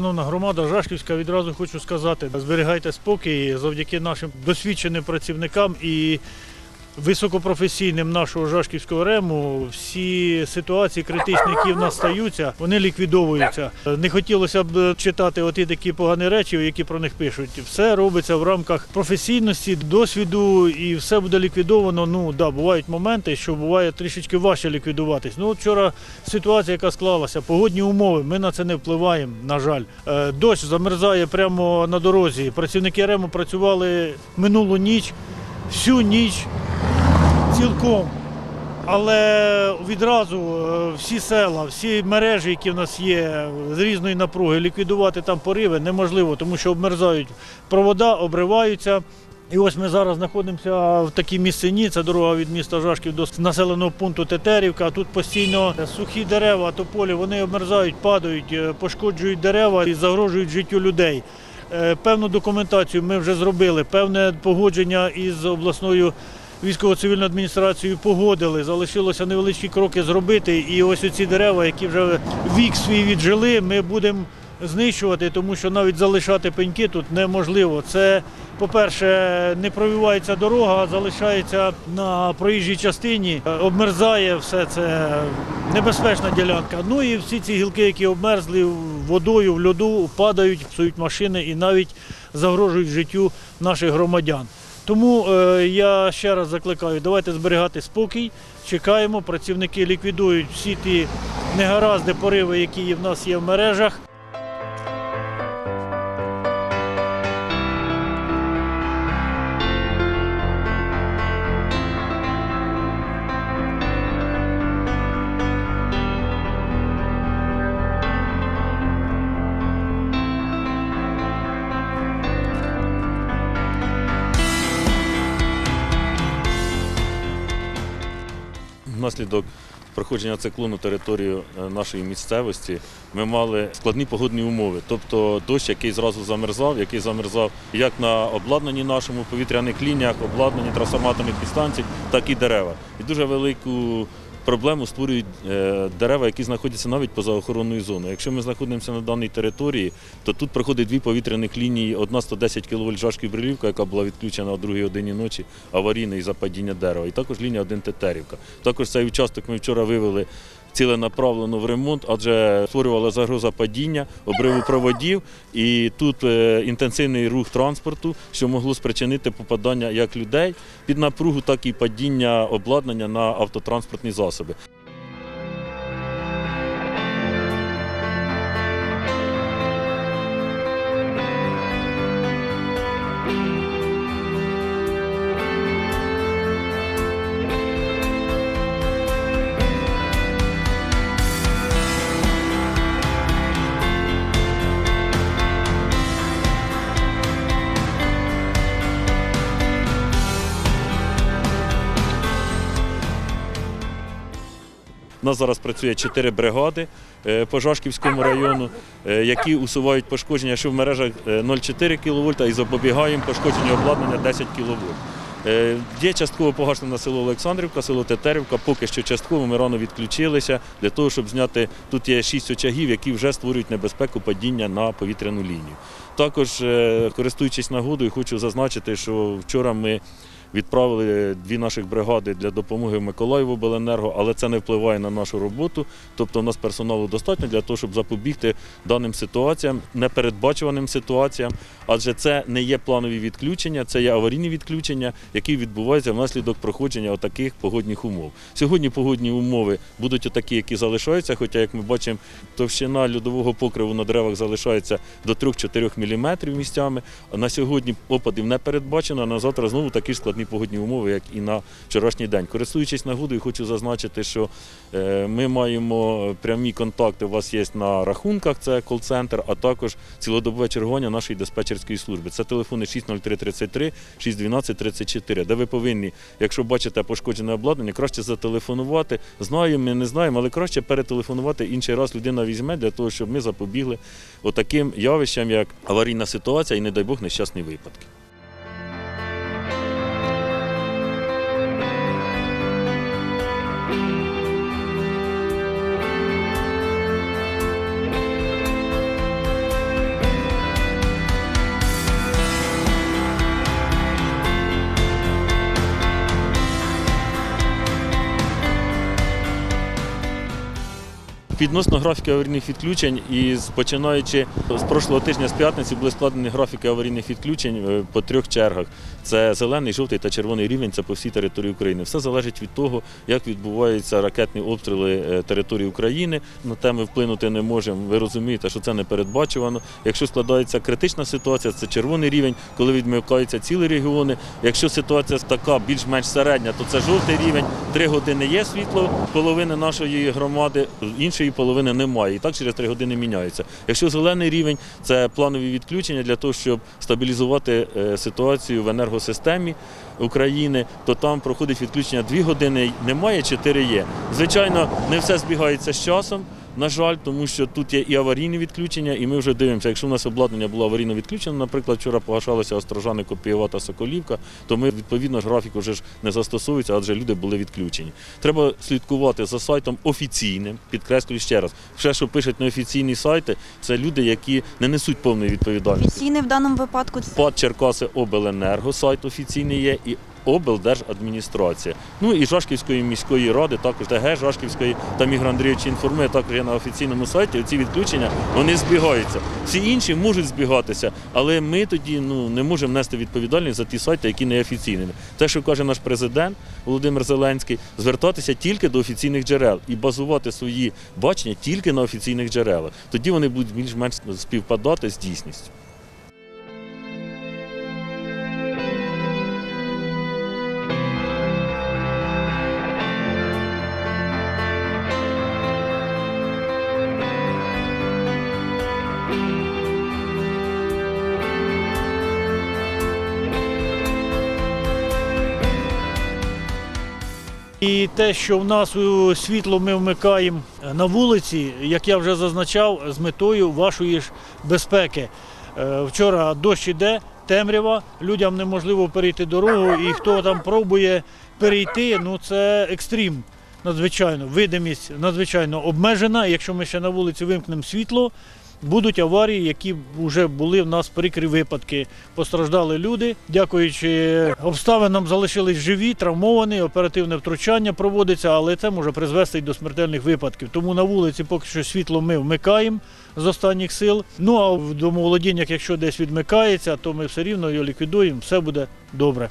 Шановна громада Жашківська, відразу хочу сказати, зберігайте спокій завдяки нашим досвідченим працівникам і високопрофесійним нашого Жашківського рему. Всі ситуації критичні, які в нас стаються, вони ліквідовуються. Не хотілося б читати оті такі погані речі, які про них пишуть. Все робиться в рамках професійності, досвіду, і все буде ліквідовано. Ну да, бувають моменти, що буває трішечки важче ліквідуватись. Ну вчора ситуація, яка склалася, погодні умови. Ми на це не впливаємо. На жаль, Е, дощ замерзає прямо на дорозі. Працівники рему працювали минулу ніч, всю ніч цілком. Але відразу е, всі села, всі мережі, які в нас є з різної напруги, ліквідувати там пориви неможливо, тому що обмерзають провода, обриваються. І ось ми зараз знаходимося в такій місцині. Це дорога від міста Жашків до населеного пункту Тетерівка. Тут постійно сухі дерева, тополі, вони обмерзають, падають, е, пошкоджують дерева і загрожують життю людей. Е, Певну документацію ми вже зробили, певне погодження із обласною військово-цивільною адміністрацією погодили. Залишилося невеличкі кроки зробити. І ось ці дерева, які вже вік свій віджили, ми будемо знищувати, тому що навіть залишати пеньки тут неможливо. Це, по-перше, не провівається дорога, залишається на проїжджій частині, обмерзає все це небезпечна ділянка. Ну і всі ці гілки, які обмерзли водою в льоду, падають, псують машини і навіть загрожують життю наших громадян. Тому е, я ще раз закликаю, давайте зберігати спокій, чекаємо, працівники ліквідують всі ті негаразди, пориви, які в нас є в мережах. Внаслідок проходження циклону територію е, нашої місцевості ми мали складні погодні умови. Тобто дощ, який зразу замерзав, який замерзав як на обладнанні нашому повітряних лініях, обладнанні трансформаторних підстанцій, так і дерева. І дуже велику проблему створюють е, дерева, які знаходяться навіть поза охоронною зоною. Якщо ми знаходимося на даній території, то тут проходить дві повітряних лінії: одна 110 кВт Жашків Брилівка, яка була відключена о другій годині ночі, аварійна із-за падіння дерева, і також лінія 1 Тетерівка. Також цей участок ми вчора вивели. Ціленаправлено в ремонт, адже створювала загроза падіння, обриву проводів, і тут е, інтенсивний рух транспорту, що могло спричинити попадання як людей під напругу, так і падіння обладнання на автотранспортні засоби. У нас зараз працює чотири бригади е, по Жашківському району, е, які усувають пошкодження, що в мережах е, 0,4 кВт і запобігаємо пошкодженню обладнання 10 кВт. Е, Є частково погашено село Олександрівка, село Тетерівка. Поки що частково ми рано відключилися для того, щоб зняти. Тут є шість очагів, які вже створюють небезпеку падіння на повітряну лінію. Також, е, користуючись нагодою, хочу зазначити, що вчора ми відправили дві наших бригади для допомоги в Миколаїву Беленерго, але це не впливає на нашу роботу. Тобто у нас персоналу достатньо для того, щоб запобігти даним ситуаціям, непередбачуваним ситуаціям, адже це не є планові відключення, це є аварійні відключення, які відбуваються внаслідок проходження отаких погодних умов. Сьогодні погодні умови будуть отакі, які залишаються, хоча, як ми бачимо, товщина льодового покриву на деревах залишається до 3-4 мм місцями. На сьогодні опадів не передбачено, а на завтра знову такі ж складні погодні умови, як і на вчорашній день. Користуючись нагодою, хочу зазначити, що е, ми маємо прямі контакти. У вас є на рахунках, це кол-центр, а також цілодобове чергування нашої диспетчерської служби. Це телефони 60333, 612 34, де ви повинні, якщо бачите пошкоджене обладнання, краще зателефонувати. Знаємо, ми не знаємо, але краще перетелефонувати інший раз людина візьме для того, щоб ми запобігли отаким явищам, як аварійна ситуація і, не дай Бог, нещасні випадки. Відносно графіки аварійних відключень, і починаючи з прошлого тижня з п'ятниці були складені графіки аварійних відключень е, по трьох чергах. Це зелений, жовтий та червоний рівень. Це по всій території України. Все залежить від того, як відбуваються ракетні обстріли е, території України. На те ми вплинути не можемо. Ви розумієте, що це не передбачувано. Якщо складається критична ситуація, це червоний рівень, коли відмикаються цілі регіони. Якщо ситуація така більш-менш середня, то це жовтий рівень. Три години є світло, половини нашої громади, іншої половини немає. І так через три години міняється. Якщо зелений рівень, це планові відключення для того, щоб стабілізувати е, ситуацію в енергосистемі України, то там проходить відключення дві години, немає, чотири є. Звичайно, не все збігається з часом. На жаль, тому що тут є і аварійні відключення, і ми вже дивимося, якщо у нас обладнання було аварійно відключено, наприклад, вчора погашалися Острожани, Копієва та Соколівка, то ми відповідно ж графік вже ж не застосовується, адже люди були відключені. Треба слідкувати за сайтом офіційним, підкреслюю ще раз. Все, що пишуть неофіційні сайти, це люди, які не несуть повної відповідальності. Офіційний в даному випадку це ПАД Черкаси Обленерго, сайт офіційний є, і облдержадміністрація. Ну і Жашківської міської ради, також ТГ Жашківської та Мігр Андрійович інформує, також є на офіційному сайті. Ці відключення вони збігаються. Всі інші можуть збігатися, але ми тоді ну не можемо нести відповідальність за ті сайти, які не офіційними. Те, що каже наш президент Володимир Зеленський, звертатися тільки до офіційних джерел і базувати свої бачення тільки на офіційних джерелах. Тоді вони будуть більш-менш співпадати з дійсністю. І те, що в нас світло ми вмикаємо на вулиці, як я вже зазначав, з метою вашої ж безпеки. Е, Вчора дощ іде, темрява, людям неможливо перейти дорогу, і хто там пробує перейти, ну це екстрім. Надзвичайно, видимість надзвичайно обмежена. Якщо ми ще на вулиці вимкнемо світло, будуть аварії, які вже були в нас прикрі випадки. Постраждали люди. Дякуючи обставинам, залишились живі, травмовані, оперативне втручання проводиться, але це може призвести й до смертельних випадків. Тому на вулиці поки що світло ми вмикаємо з останніх сил. Ну а в домоволодіннях, якщо десь відмикається, то ми все рівно його ліквідуємо, все буде добре.